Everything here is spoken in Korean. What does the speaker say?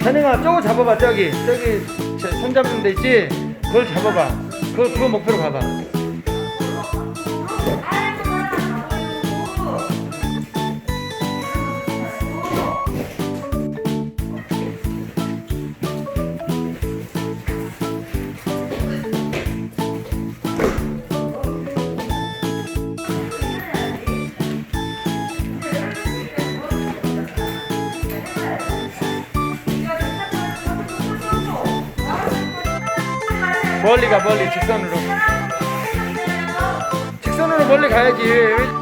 현영아 저거 잡아봐 저기 저기 저- 손 잡는 데 있지? 그걸 잡아봐 그거, 그거 목표로 가봐. 멀리 가 멀리. 직선으로. 직선으로 멀리 가야지. 왜